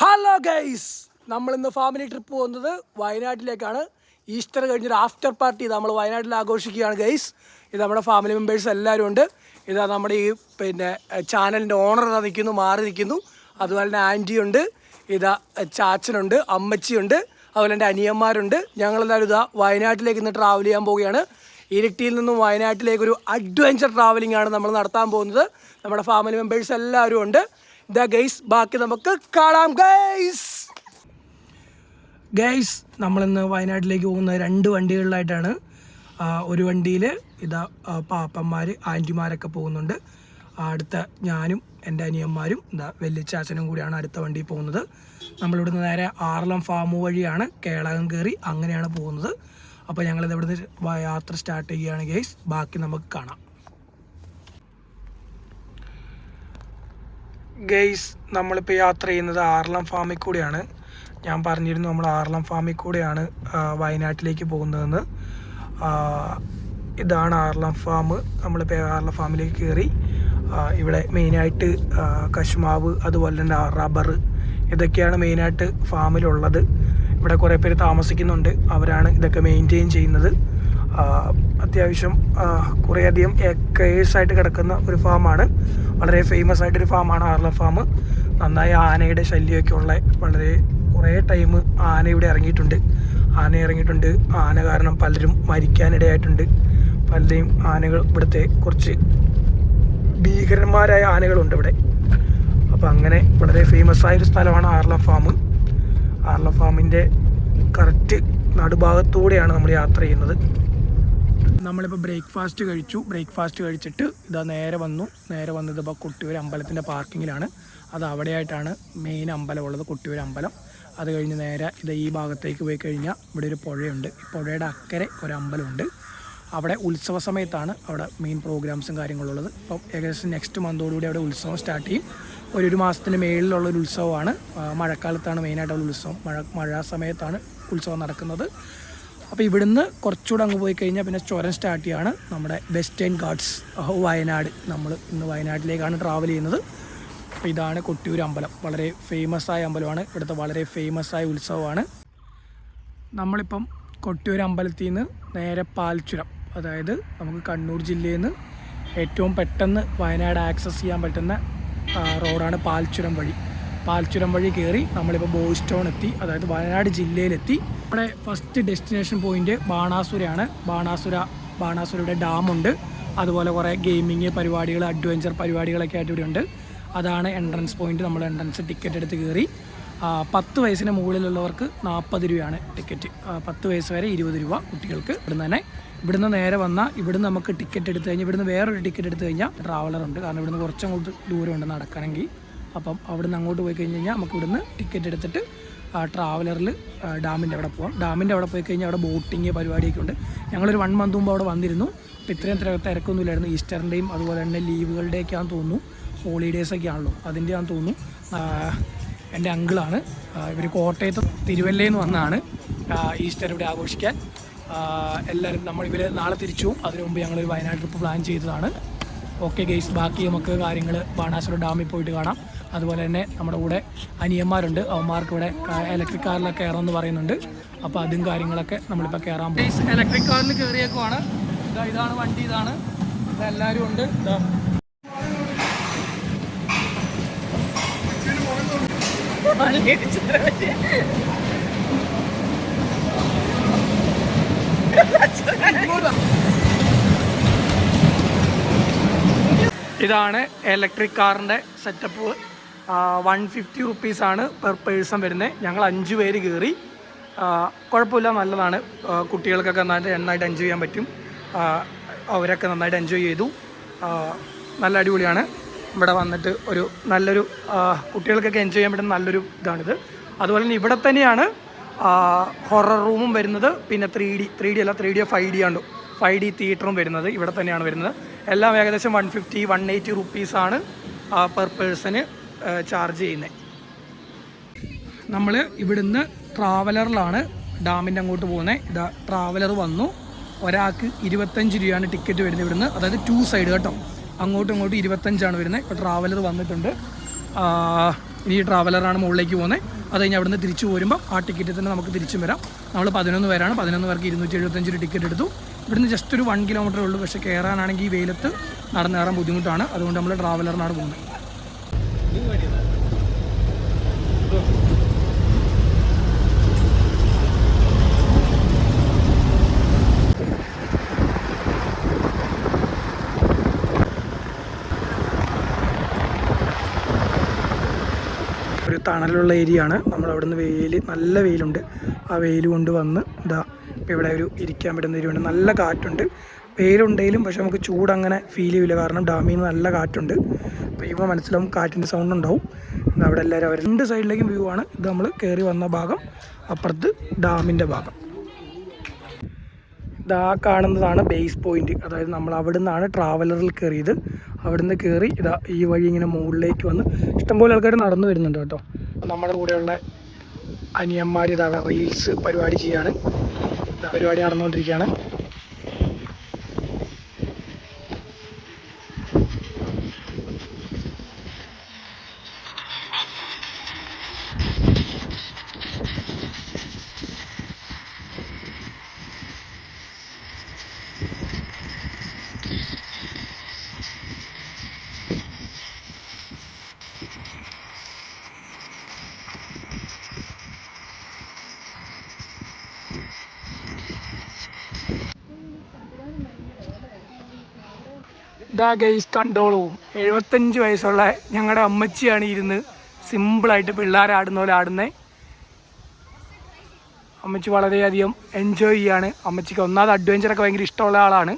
Hello guys നമ്മൾ ഇന്ന് family trip പോകുന്നത് വയനാട്ടിലേക്കാണ്. ഈസ്റ്റർ കഴിഞ്ഞൊരു ആഫ്റ്റർ പാർട്ടി നമ്മൾ വയനാട്ടിൽ ആഘോഷിക്കുകയാണ് ഗൈസ് ഇത് നമ്മുടെ ഫാമിലി മെമ്പേഴ്സ് എല്ലാവരും ഉണ്ട്. ഇതാ നമ്മുടെ ഈ പിന്നെ ചാനലിന്റെ ഓണർ ഇതാ നിൽക്കുന്നു മാറി നിൽക്കുന്നു അതുപോലെ തന്നെ ആന്റിയുണ്ട് ഇതാ ചാച്ചനുണ്ട് അമ്മച്ചിയുണ്ട്. അതുപോലെ എന്റെ അനിയന്മാരുണ്ട്. ഞങ്ങളെല്ലാവരും ഇതാ വയനാട്ടിലേക്ക് ഇന്ന് ട്രാവൽ ചെയ്യാൻ പോവുകയാണ്. ഇരിട്ടിയിൽ നിന്നും വയനാട്ടിലേക്ക് ഒരു അഡ്വഞ്ചർ ട്രാവലിംഗ് ആണ് നമ്മൾ നടത്താൻ പോകുന്നത്. നമ്മുടെ ഫാമിലി മെമ്പേഴ്സ് എല്ലാവരും ഉണ്ട്. ഇതാ ഗൈസ് ബാക്കി നമുക്ക് കാണാം. ഗൈസ്! ഗൈസ് നമ്മളിന്ന് വയനാട്ടിലേക്ക് പോകുന്ന രണ്ട് വണ്ടികളിലായിട്ടാണ് ഒരു വണ്ടിയിൽ ഇതാ പാപ്പന്മാർ ആന്റിമാരൊക്കെ പോകുന്നുണ്ട്. അടുത്ത ഞാനും എന്റെ അനിയന്മാരും ഇതാ വെല്ലിച്ചാച്ചനും കൂടിയാണ് അടുത്ത വണ്ടിയിൽ പോകുന്നത്. നമ്മളിവിടുന്ന് നേരെ ആറളം ഫാം വഴിയാണ് കേളകം കയറി അങ്ങനെയാണ് പോകുന്നത്. അപ്പോൾ ഞങ്ങളിത് ഇവിടുന്ന് യാത്ര സ്റ്റാർട്ട് ചെയ്യുകയാണ് ഗൈസ്. ബാക്കി നമുക്ക് കാണാം. ഗെയ്സ് നമ്മളിപ്പോൾ യാത്ര ചെയ്യുന്നത് ആർലം ഫാമിൽ കൂടിയാണ്. ഞാൻ പറഞ്ഞിരുന്നു നമ്മൾ ആർലം ഫാമിൽ കൂടിയാണ് വയനാട്ടിലേക്ക് പോകുന്നതെന്ന്. ഇതാണ് ആർലം ഫാം. നമ്മളിപ്പോൾ ആർലം ഫാമിലേക്ക് കയറി ഇവിടെ മെയിനായിട്ട് കശുമാവ് അതുപോലെ തന്നെ റബ്ബർ ഇതൊക്കെയാണ് മെയിനായിട്ട് ഫാമിലുള്ളത്. ഇവിടെ കുറേ പേര് താമസിക്കുന്നുണ്ട്. അവരാണ് ഇതൊക്കെ മെയിന്റെയിൻ ചെയ്യുന്നത്. അത്യാവശ്യം കുറേയധികം ഏക്കേഴ്സായിട്ട് കിടക്കുന്ന ഒരു ഫാമാണ്. വളരെ ഫേമസ് ആയിട്ടൊരു ഫാമാണ് ആർല ഫാം നന്നായി ആനയുടെ ശല്യമൊക്കെ ഉള്ള വളരെ കുറേ ടൈം ആന ഇവിടെ ഇറങ്ങിയിട്ടുണ്ട്. ആന ഇറങ്ങിയിട്ടുണ്ട്. ആന കാരണം പലരും മരിക്കാനിടയായിട്ടുണ്ട്. പലരെയും ആനകൾ ഇവിടുത്തെ കുറച്ച് ഭീകരന്മാരായ ആനകളുണ്ട് ഇവിടെ. അപ്പോൾ അങ്ങനെ വളരെ ഫേമസ് ആയൊരു സ്ഥലമാണ് ആർല ഫാം ആർല ഫാമിന്റെ കറക്റ്റ് നടുഭാഗത്തൂടെയാണ് നമ്മൾ യാത്ര ചെയ്യുന്നത്. നമ്മളിപ്പോൾ ബ്രേക്ക്ഫാസ്റ്റ് കഴിച്ചു. ബ്രേക്ക്ഫാസ്റ്റ് കഴിച്ചിട്ട് ഇതാ നേരെ വന്നു. നേരെ വന്നത് ഇപ്പോൾ കൊട്ടിയൂർ അമ്പലത്തിന്റെ പാർക്കിങ്ങിലാണ്. അത് അവിടെയായിട്ടാണ് മെയിൻ അമ്പലം ഉള്ളത് കൊട്ടിയൂർ അമ്പലം. അത് കഴിഞ്ഞ് നേരെ ഇത് ഈ ഭാഗത്തേക്ക് പോയി കഴിഞ്ഞാൽ ഇവിടെ ഒരു പുഴയുണ്ട്. ഈ പുഴയുടെ അക്കരെ ഒരു അമ്പലമുണ്ട്. അവിടെ ഉത്സവ സമയത്താണ് അവിടെ മെയിൻ പ്രോഗ്രാംസും കാര്യങ്ങളുള്ളത് ഇപ്പം ഏകദേശം നെക്സ്റ്റ് മന്തോടുകൂടി അവിടെ ഉത്സവം സ്റ്റാർട്ട് ചെയ്യും. ഒരു ഒരു മാസത്തിന് മേളിലുള്ള ഒരു ഉത്സവമാണ്. മഴക്കാലത്താണ് മെയിനായിട്ടുള്ള ഉത്സവം. മഴ മഴ സമയത്താണ് ഉത്സവം നടക്കുന്നത്. അപ്പോൾ ഇവിടുന്ന് കുറച്ചുകൂടെ അങ്ങ് പോയി കഴിഞ്ഞാൽ പിന്നെ ചുരം സ്റ്റാർട്ട് ചെയ്യാണ് നമ്മുടെ വെസ്റ്റേൺ ഗാർഡ്സ് വയനാട്. നമ്മൾ ഇന്ന് വയനാട്ടിലേക്കാണ് ട്രാവൽ ചെയ്യുന്നത്. അപ്പോൾ ഇതാണ് കൊട്ടിയൂർ അമ്പലം. വളരെ ഫേമസ് ആയ അമ്പലമാണ്. ഇവിടുത്തെ വളരെ ഫേമസ് ആയ ഉത്സവമാണ്. നമ്മളിപ്പം കൊട്ടിയൂർ അമ്പലത്തിൽ നിന്ന് നേരെ പാൽച്ചുരം അതായത് നമുക്ക് കണ്ണൂർ ജില്ലയിൽ നിന്ന് ഏറ്റവും പെട്ടെന്ന് വയനാട് ആക്സസ് ചെയ്യാൻ പറ്റുന്ന റോഡാണ് പാൽച്ചുരം വഴി. പാൽച്ചുരം വഴി കയറി നമ്മളിപ്പോൾ ബോയ്സ് ടൗൺ എത്തി അതായത് വയനാട് ജില്ലയിലെത്തി. നമ്മുടെ ഫസ്റ്റ് ഡെസ്റ്റിനേഷൻ പോയിന്റ് ബാണാസുരയാണ്. ബാണാസുര ബാണാസുരയുടെ ഡാമുണ്ട്. അതുപോലെ കുറേ ഗെയിമിങ് പരിപാടികൾ അഡ്വഞ്ചർ പരിപാടികളൊക്കെ ആയിട്ട് ഇവിടെ ഉണ്ട്. അതാണ് എൻട്രൻസ് പോയിന്റ് നമ്മൾ എൻട്രൻസ് ടിക്കറ്റ് എടുത്ത് കയറി പത്ത് വയസ്സിന് മുകളിലുള്ളവർക്ക് നാൽപ്പത് രൂപയാണ് ടിക്കറ്റ് പത്ത് വയസ്സ് വരെ ഇരുപത് രൂപ കുട്ടികൾക്ക് ഇവിടുന്ന് തന്നെ. ഇവിടുന്ന് നേരെ വന്നാൽ ഇവിടുന്ന് നമുക്ക് ടിക്കറ്റ് എടുത്തു കഴിഞ്ഞാൽ ഇവിടുന്ന് വേറൊരു ടിക്കറ്റ് എടുത്തു കഴിഞ്ഞാൽ ട്രാവലർ ഉണ്ട്. കാരണം ഇവിടുന്ന് കുറച്ചും കുറച്ചങ്ങോട്ട് ദൂരമുണ്ട് നടക്കണമെങ്കിൽ. അപ്പം അവിടുന്ന് അങ്ങോട്ട് പോയി കഴിഞ്ഞ് കഴിഞ്ഞാൽ നമുക്ക് ഇവിടുന്ന് ടിക്കറ്റ് എടുത്തിട്ട് ട്രാവലറിൽ ഡാമിന്റെ അവിടെ പോകാം ഡാമിന്റെ അവിടെ പോയി കഴിഞ്ഞാൽ അവിടെ ബോട്ടിങ് പരിപാടിയൊക്കെ ഉണ്ട്. ഞങ്ങളൊരു വൺ മന്ത് മുമ്പ് അവിടെ വന്നിരുന്നു. അപ്പോൾ ഇത്രയും തിര- തിരക്കൊന്നുമില്ലായിരുന്നു. ഈസ്റ്ററിന്റെയും അതുപോലെ തന്നെ ലീവുകളുടെയൊക്കെ ആണെന്ന് തോന്നുന്നു. ഹോളിഡേയ്സ് ഒക്കെ ആണല്ലോ. അതിന്റെ ആണെന്ന് തോന്നുന്നു. എന്റെ അങ്കിളാണ് ഇവർ കോട്ടയത്ത് തിരുവല്ലയിൽ നിന്ന് വന്നാണ് ഈസ്റ്റർ ഇവിടെ ആഘോഷിക്കാൻ. എല്ലാവരും നമ്മൾ ഇവർ നാളെ തിരിച്ചു അതിനു മുമ്പ് ഞങ്ങളൊരു വയനാട് ട്രിപ്പ് പ്ലാൻ ചെയ്തതാണ്. ഓക്കെ ഗെയ്സ് ബാക്കി നമുക്ക് കാര്യങ്ങൾ ബാണാസുര ഡാമിൽ പോയിട്ട് കാണാം. അതുപോലെ തന്നെ നമ്മുടെ കൂടെ അനിയന്മാരുണ്ട്. അവന്മാർക്ക് ഇവിടെ ഇലക്ട്രിക് കാറിലൊക്കെ കയറാമെന്ന് പറയുന്നുണ്ട്. അപ്പോൾ അതും കാര്യങ്ങളൊക്കെ നമ്മളിപ്പോൾ കയറാൻ പോകും. ഇലക്ട്രിക് കാറിൽ കയറിയേക്കുവാണ് ഇതാ ഇതാണ് വണ്ടി ഇതാണ്. ഇതാ എല്ലാവരും ഉണ്ട്. ഇതാ. ഇതാണ് ഇലക്ട്രിക് കാറിന്റെ സെറ്റപ്പ് വൺ ഫിഫ്റ്റി റുപ്പീസാണ് പെർ പേഴ്സൺ വരുന്നത്. ഞങ്ങൾ അഞ്ച് പേര് കയറി കുഴപ്പമില്ല നല്ലതാണ്. കുട്ടികൾക്കൊക്കെ നന്നായിട്ട് നന്നായിട്ട് എൻജോയ് ചെയ്യാൻ പറ്റും. അവരൊക്കെ നന്നായിട്ട് എൻജോയ് ചെയ്തു. നല്ല അടിപൊളിയാണ്. ഇവിടെ വന്നിട്ട് ഒരു നല്ലൊരു കുട്ടികൾക്കൊക്കെ എൻജോയ് ചെയ്യാൻ പറ്റുന്ന നല്ലൊരു ഇതാണിത്. അതുപോലെ തന്നെ ഇവിടെ തന്നെയാണ് ഹൊറർ റൂമും വരുന്നത്. പിന്നെ ത്രീ ഡി ത്രീ ഡി അല്ല ത്രീ ഡി ഫൈവ് ഡി ആണ് ഫൈവ് ഡി തിയേറ്ററും വരുന്നത്. ഇവിടെ തന്നെയാണ് വരുന്നത്. എല്ലാം ഏകദേശം വൺ ഫിഫ്റ്റി വൺ എയ്റ്റി റുപ്പീസാണ് പെർ പേഴ്സണ് ചാർജ് ചെയ്യുന്നത് നമ്മൾ ഇവിടുന്ന് ട്രാവലറിലാണ് ഡാമിന്റെ അങ്ങോട്ട് പോകുന്നത് ഇതാ ട്രാവലർ വന്നു. ഒരാൾക്ക് ഇരുപത്തഞ്ച് രൂപയാണ് ടിക്കറ്റ് വരുന്നത് ഇവിടുന്ന്. അതായത് ടു സൈഡ് കേട്ടോ. അങ്ങോട്ടും ഇങ്ങോട്ടും ഇരുപത്തഞ്ചാണ് വരുന്നത്. ഇപ്പോൾ ട്രാവലർ വന്നിട്ടുണ്ട്. ഇനി ട്രാവലറാണ് മുകളിലേക്ക് പോകുന്നത് അത് കഴിഞ്ഞ് അവിടുന്ന് തിരിച്ചു പോരുമ്പോൾ ആ ടിക്കറ്റ് തന്നെ നമുക്ക് തിരിച്ചും വരാം. നമ്മൾ പതിനൊന്ന് പേരാണ്. പതിനൊന്ന് പേർക്ക് ഇരുന്നൂറ്റി എഴുപത്തഞ്ച് ടിക്കറ്റ് എടുത്തു. ഇവിടുന്ന് ജസ്റ്റ് ഒരു വൺ കിലോമീറ്റർ ഉള്ളൂ. പക്ഷേ കയറാനാണെങ്കിൽ ഈ വെയിലത്ത് നടന്നു കയറാൻ ബുദ്ധിമുട്ടാണ്. അതുകൊണ്ട് നമ്മൾ ട്രാവലറിനാണ് പോകുന്നത് ഒരു തണലുള്ള ഏരിയ ആണ് നമ്മൾ അവിടുന്ന് വെയിൽ നല്ല വെയിലുണ്ട്. ആ വെയിൽ കൊണ്ട് വന്ന് ഇതാ ഇപ്പം ഇവിടെ ഒരു ഇരിക്കാൻ പറ്റുന്ന ഏരിയ ഉണ്ട് നല്ല കാറ്റുണ്ട്. വെയിലുണ്ടെങ്കിലും പക്ഷെ നമുക്ക് ചൂട് അങ്ങനെ ഫീൽ ചെയ്യില്ല കാരണം ഡാമിൽ നിന്ന് നല്ല കാറ്റുണ്ട്. അപ്പോൾ ഇപ്പോൾ മനസ്സിലാവും കാറ്റിന്റെ സൗണ്ട് ഉണ്ടാവും. അവിടെ എല്ലാവരും അവർ രണ്ട് സൈഡിലേക്കും വ്യൂ ആണ്. ഇത് നമ്മൾ കയറി വന്ന ഭാഗം അപ്പുറത്ത് ഡാമിന്റെ ഭാഗം. ഇതാ കാണുന്നതാണ് ബേസ് പോയിന്റ് അതായത് നമ്മൾ അവിടെ നിന്നാണ് ട്രാവലറിൽ കയറിയത് അവിടെ നിന്ന് കയറി ഇതാ ഈ വഴി ഇങ്ങനെ മുകളിലേക്ക് വന്ന് ഇഷ്ടംപോലെ ആൾക്കാർ നടന്നു വരുന്നുണ്ട് കേട്ടോ. നമ്മുടെ കൂടെയുള്ള അനിയന്മാർ ഇതാ റീൽസ് പരിപാടി ചെയ്യാണ്. പരിപാടി നടന്നുകൊണ്ടിരിക്കുകയാണ്. ഇതാ ഗൈസ് കണ്ടോളൂ. എഴുപത്തഞ്ച് വയസ്സുള്ള ഞങ്ങളുടെ അമ്മച്ചിയാണ് ഇരുന്ന് സിമ്പിളായിട്ട് പിള്ളേരാടുന്ന പോലെ ആടുന്നത് അമ്മച്ചി വളരെയധികം എൻജോയ് ചെയ്യാണ്. അമ്മച്ചിക്ക് ഒന്നാമത് അഡ്വഞ്ചറൊക്കെ ഭയങ്കര ഇഷ്ടമുള്ള ആളാണ്.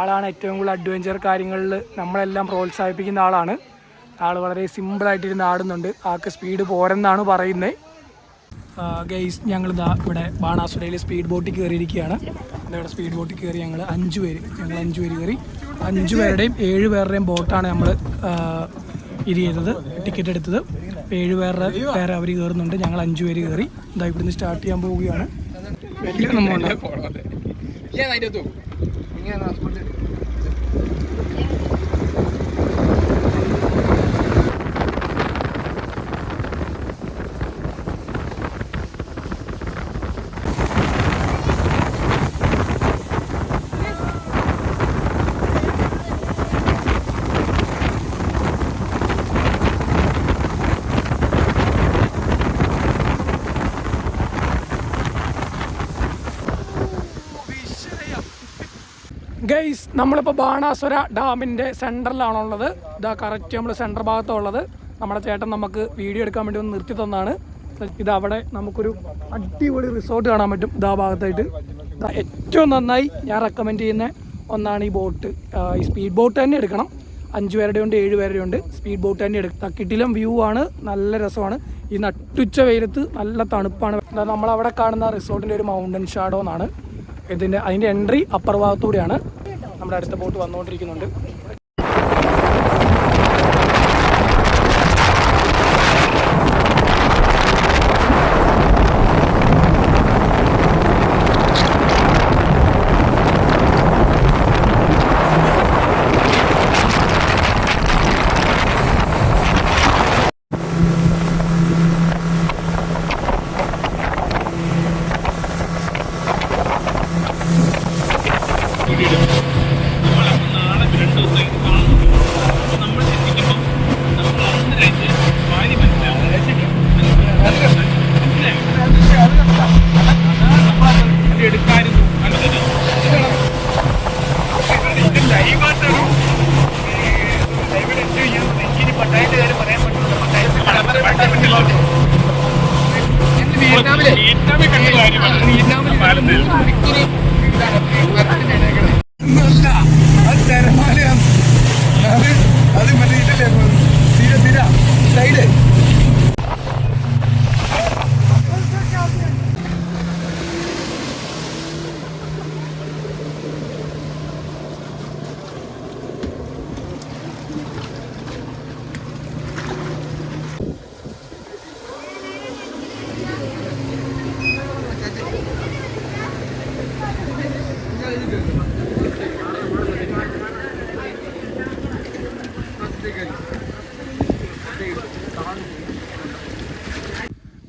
ആളാണ് ഏറ്റവും കൂടുതൽ അഡ്വഞ്ചർ കാര്യങ്ങളിൽ നമ്മളെല്ലാം പ്രോത്സാഹിപ്പിക്കുന്ന ആളാണ്. ആൾ വളരെ സിമ്പിളായിട്ടിരുന്ന് ആടുന്നുണ്ട്. ആൾക്ക് സ്പീഡ് പോരെന്നാണ് പറയുന്നത് ഗൈസ് ഞങ്ങൾ ഇതാ ഇവിടെ ബാണാസുരയിൽ സ്പീഡ് ബോട്ടിൽ കയറിയിരിക്കുകയാണ് ഇവിടെ സ്പീഡ് ബോട്ടിൽ കയറി ഞങ്ങൾ അഞ്ച് പേര് ഞങ്ങൾ അഞ്ച് പേര് കയറി അഞ്ച് പേരുടെയും ഏഴ് പേരുടെയും ബോട്ടാണ് നമ്മൾ ചെയ്തത് ടിക്കറ്റ് എടുത്തത് ഏഴ് പേരുടെ പേര് അവർ കയറുന്നുണ്ട് ഞങ്ങൾ അഞ്ച് പേര് കയറി ഇതാ ഇവിടുന്ന് സ്റ്റാർട്ട് ചെയ്യാൻ പോവുകയാണ് വലിയ നമ്മളുണ്ട് ഗൈസ് നമ്മളിപ്പോൾ ബാണാസുര ഡാമിന്റെ സെന്ററിലാണുള്ളത് ഇതാ കറക്റ്റ് നമ്മൾ സെന്റർ ഭാഗത്തുള്ളത്. നമ്മുടെ ചേട്ടൻ നമുക്ക് വീഡിയോ എടുക്കാൻ വേണ്ടി ഒന്ന് നിർത്തി തന്നാണ്. ഇത് അവിടെ നമുക്കൊരു അടിപൊളി റിസോർട്ട് കാണാൻ പറ്റും. ഇതാ ഭാഗത്തായിട്ട്. ഏറ്റവും നന്നായി ഞാൻ റെക്കമെൻഡ് ചെയ്യുന്ന ഒന്നാണ് ഈ ബോട്ട് ഈ സ്പീഡ് ബോട്ട് തന്നെ എടുക്കണം. അഞ്ച് പേരുടെ ഉണ്ട് ഏഴ് പേരുടെ ഉണ്ട്. സ്പീഡ് ബോട്ട് തന്നെ എടുക്കുക കിട്ടിലും വ്യൂ ആണ്. നല്ല രസമാണ്. ഈ നട്ടുച്ച വെയിലത്ത് നല്ല തണുപ്പാണ്. നമ്മളവിടെ കാണുന്ന റിസോർട്ടിന്റെ ഒരു മൗണ്ടൻ ഷാഡോ എന്നാണ്. ഇതിന്റെ അതിന്റെ എൻട്രി അപ്പർ ഭാഗത്തൂടെയാണ്. നമ്മുടെ അടുത്ത ബോട്ട് വന്നുകൊണ്ടിരിക്കുന്നുണ്ട്. Thank you.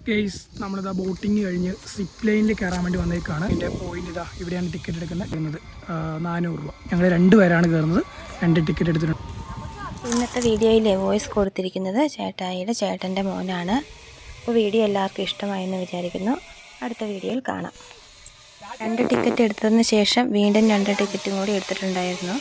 ഗെയ്സ് നമ്മളിതാ ബോട്ടിങ് കഴിഞ്ഞ് സിപ്പ് ലൈനിൽ കയറാൻ വേണ്ടി വന്നേക്കാണ്. എന്റെ പോയിന്റ് ഇതാ ഇവിടെയാണ് ടിക്കറ്റ് എടുക്കുന്നത്. നാനൂറ് രൂപ. ഞങ്ങൾ രണ്ട് പേരാണ് കയറുന്നത് രണ്ട് ടിക്കറ്റ് എടുത്തിട്ടുണ്ട്. ഇന്നത്തെ വീഡിയോയിൽ വോയിസ് കൊടുത്തിരിക്കുന്നത് ചേട്ടായിയുടെ ചേട്ടന്റെ മോനാണ്. അപ്പോൾ വീഡിയോ എല്ലാവർക്കും ഇഷ്ടമായെന്ന് വിചാരിക്കുന്നു. അടുത്ത വീഡിയോയിൽ കാണാം. രണ്ട് ടിക്കറ്റ് എടുത്തതിന് ശേഷം വീണ്ടും രണ്ട് ടിക്കറ്റും കൂടി എടുത്തിട്ടുണ്ടായിരുന്നു.